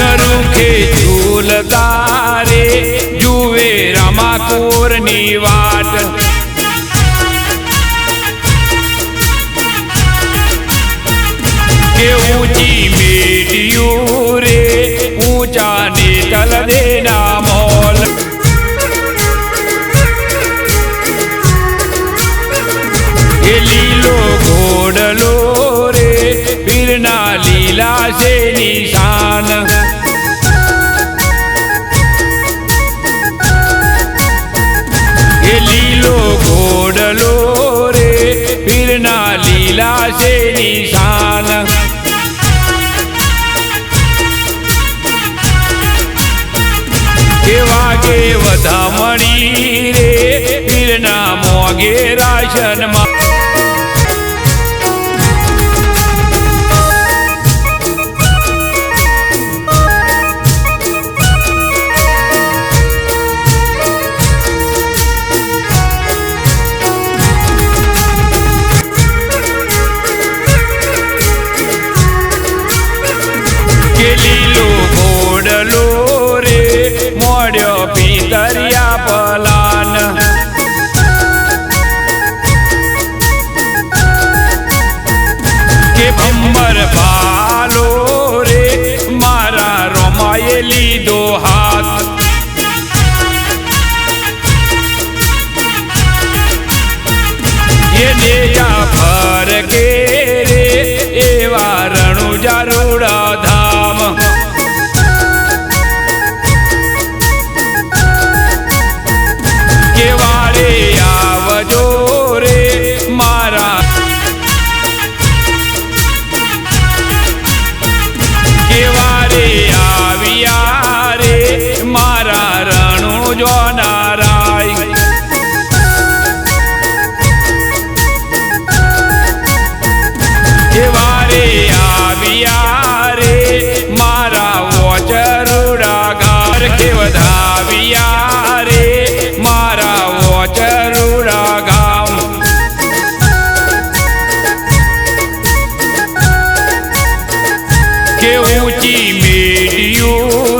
ઝરૂખે ઝૂલતારે જુએ રમાકોરની વાટ કે ઊંચી મેડિયું રે ઊંચા ને તલ દેના છે નિશાન કે વાગે વધામણી રે પીરના મોગે રાશનમાં. લીલો ઘોડલો રે મોડ્યો પિતરિયા પલાન કે ભંબર ભાલો રે મારા રોમાએ લીધો હાથ એને જા ફર કે વારે આવ્યા રે. મારા વોચરુડા ઘર કે વધાવ્યા રે. મારા વોચરુડા ગામ કે ઊંચી મેડિયું રે